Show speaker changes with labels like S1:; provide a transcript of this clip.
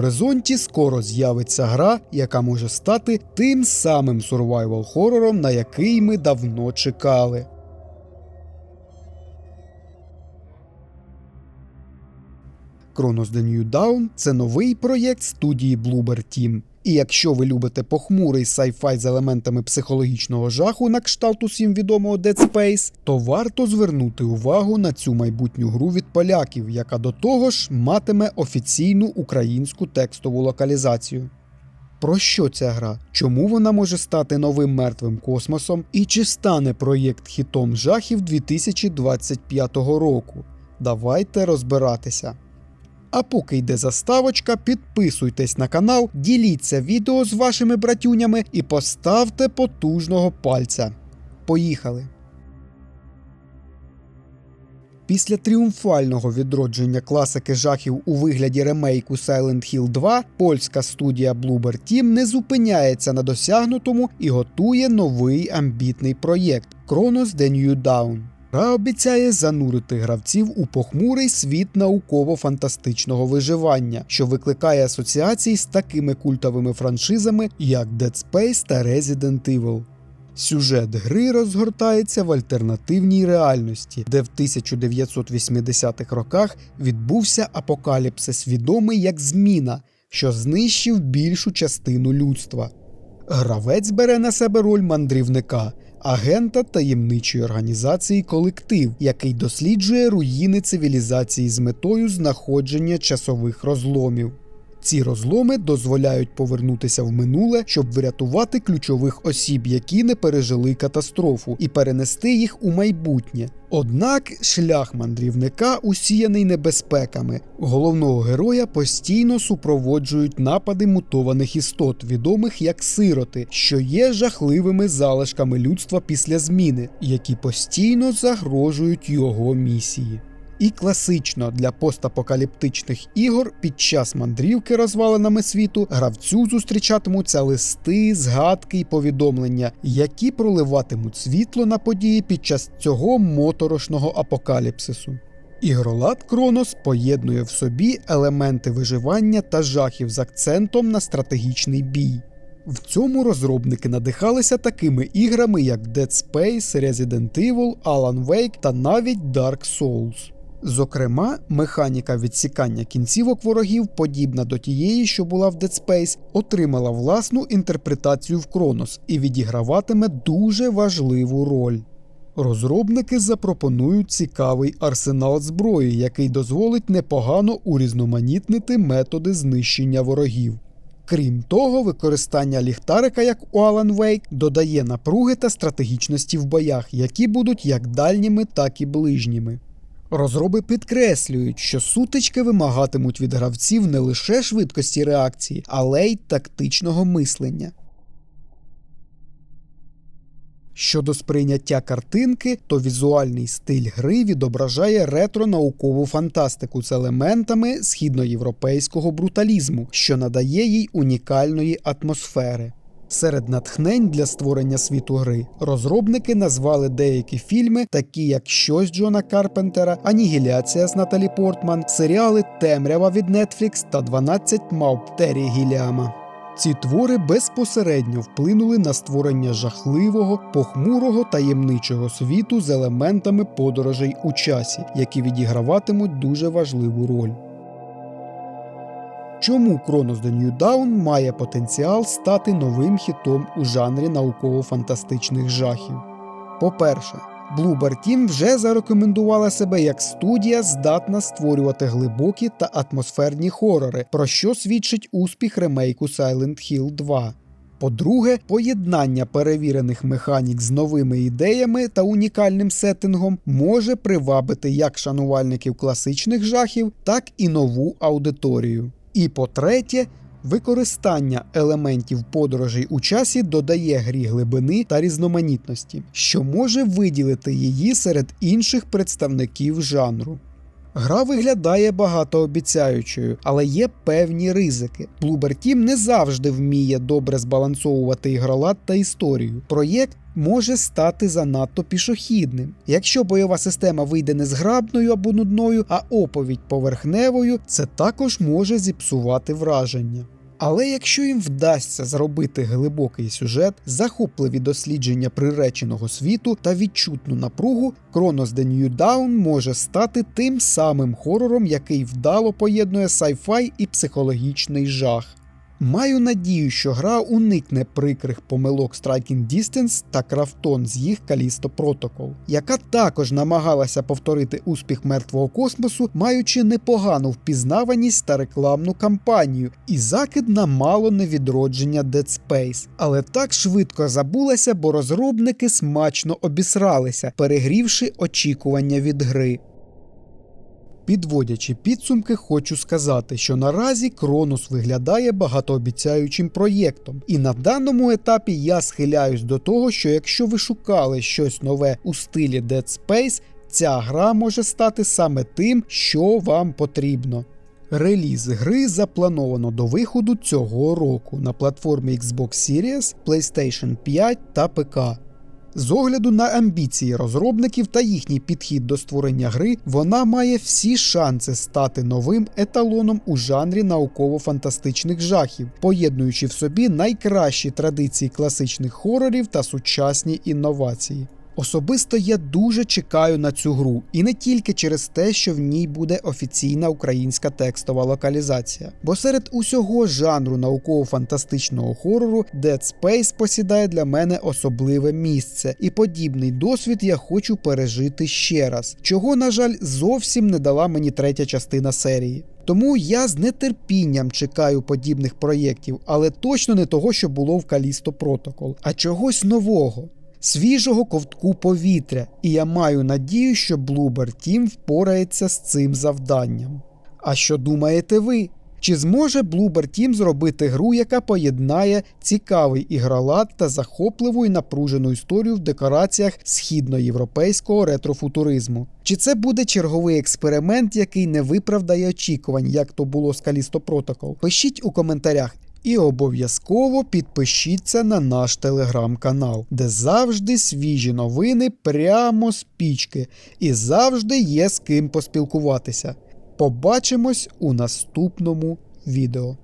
S1: горизонті скоро з'явиться гра, яка може стати тим самим survival хорором, на який ми давно чекали. Chronos The New Dawn – це новий проєкт студії Bloober Team. І якщо ви любите похмурий сайфай з елементами психологічного жаху на кшталт усім відомого Dead Space, то варто звернути увагу на цю майбутню гру від поляків, яка до того ж матиме офіційну українську текстову локалізацію. Про що ця гра? Чому вона може стати новим мертвим космосом? І чи стане проєкт хітом жахів 2025 року? Давайте розбиратися. А поки йде заставочка, підписуйтесь на канал, діліться відео з вашими братюнями і поставте потужного пальця. Поїхали! Після тріумфального відродження класики жахів у вигляді ремейку Silent Hill 2, польська студія Bloober Team не зупиняється на досягнутому і готує новий амбітний проєкт Chronos The New Dawn. Гра обіцяє занурити гравців у похмурий світ науково-фантастичного виживання, що викликає асоціації з такими культовими франшизами, як Dead Space та Resident Evil. Сюжет гри розгортається в альтернативній реальності, де в 1980-х роках відбувся апокаліпсис, відомий як зміна, що знищив більшу частину людства. Гравець бере на себе роль мандрівника, агента таємничої організації колектив, який досліджує руїни цивілізації з метою знаходження часових розломів. Ці розломи дозволяють повернутися в минуле, щоб врятувати ключових осіб, які не пережили катастрофу, і перенести їх у майбутнє. Однак шлях мандрівника усіяний небезпеками. Головного героя постійно супроводжують напади мутованих істот, відомих як сироти, що є жахливими залишками людства після зміни, які постійно загрожують його місії. І класично для постапокаліптичних ігор під час мандрівки розвалинами світу гравцю зустрічатимуться листи, згадки і повідомлення, які проливатимуть світло на події під час цього моторошного апокаліпсису. Ігролад Кронос поєднує в собі елементи виживання та жахів з акцентом на стратегічний бій. В цьому розробники надихалися такими іграми, як Dead Space, Resident Evil, Alan Wake та навіть Dark Souls. Зокрема, механіка відсікання кінцівок ворогів, подібна до тієї, що була в Dead Space, отримала власну інтерпретацію в Кронос і відіграватиме дуже важливу роль. Розробники запропонують цікавий арсенал зброї, який дозволить непогано урізноманітнити методи знищення ворогів. Крім того, використання ліхтарика, як у Alan Wake, додає напруги та стратегічності в боях, які будуть як дальніми, так і ближніми. Розроби підкреслюють, що сутички вимагатимуть від гравців не лише швидкості реакції, але й тактичного мислення. Щодо сприйняття картинки, то візуальний стиль гри відображає ретро-наукову фантастику з елементами східноєвропейського бруталізму, що надає їй унікальної атмосфери. Серед натхнень для створення світу гри розробники назвали деякі фільми, такі як Щось Джона Карпентера, Анігіляція з Наталі Портман, серіали Темрява від Netflix та 12 мавп Террі Гіліама. Ці твори безпосередньо вплинули на створення жахливого, похмурого таємничого світу з елементами подорожей у часі, які відіграватимуть дуже важливу роль. Чому Chronos The New Dawn має потенціал стати новим хітом у жанрі науково-фантастичних жахів? По-перше, Bloober Team вже зарекомендувала себе як студія, здатна створювати глибокі та атмосферні хорори, про що свідчить успіх ремейку Silent Hill 2. По-друге, поєднання перевірених механік з новими ідеями та унікальним сеттингом може привабити як шанувальників класичних жахів, так і нову аудиторію. І по-третє, використання елементів подорожей у часі додає грі глибини та різноманітності, що може виділити її серед інших представників жанру. Гра виглядає багатообіцяючою, але є певні ризики. Bloober Team не завжди вміє добре збалансовувати ігролад та історію. Проєкт може стати занадто пішохідним. Якщо бойова система вийде незграбною або нудною, а оповідь поверхневою, це також може зіпсувати враження. Але якщо їм вдасться зробити глибокий сюжет, захопливі дослідження приреченого світу та відчутну напругу, Кронос The New Dawn може стати тим самим хорором, який вдало поєднує sci-fi і психологічний жах. Маю надію, що гра уникне прикрих помилок Striking Distance та Крафтон з їх Callisto Protocol, яка також намагалася повторити успіх мертвого космосу, маючи непогану впізнаваність та рекламну кампанію, і закид на мало невідродження Dead Space. Але так швидко забулася, бо розробники смачно обісралися, перегрівши очікування від гри. Підводячи підсумки, хочу сказати, що наразі Кронос виглядає багатообіцяючим проєктом, і на даному етапі я схиляюсь до того, що якщо ви шукали щось нове у стилі Dead Space, ця гра може стати саме тим, що вам потрібно. Реліз гри заплановано до виходу цього року на платформі Xbox Series, PlayStation 5 та ПК. З огляду на амбіції розробників та їхній підхід до створення гри, вона має всі шанси стати новим еталоном у жанрі науково-фантастичних жахів, поєднуючи в собі найкращі традиції класичних хорорів та сучасні інновації. Особисто я дуже чекаю на цю гру, і не тільки через те, що в ній буде офіційна українська текстова локалізація. Бо серед усього жанру науково-фантастичного хорору Dead Space посідає для мене особливе місце, і подібний досвід я хочу пережити ще раз, чого, на жаль, зовсім не дала мені третя частина серії. Тому я з нетерпінням чекаю подібних проєктів, але точно не того, що було в Callisto Protocol, а чогось нового свіжого ковтку повітря, і я маю надію, що Bloober Team впорається з цим завданням. А що думаєте ви? Чи зможе Bloober Team зробити гру, яка поєднає цікавий ігролад та захопливу і напружену історію в декораціях східноєвропейського ретрофутуризму? Чи це буде черговий експеримент, який не виправдає очікувань, як то було з Callisto Protocol? Пишіть у коментарях. І обов'язково підпишіться на наш телеграм-канал, де завжди свіжі новини прямо з пічки, і завжди є з ким поспілкуватися. Побачимось у наступному відео.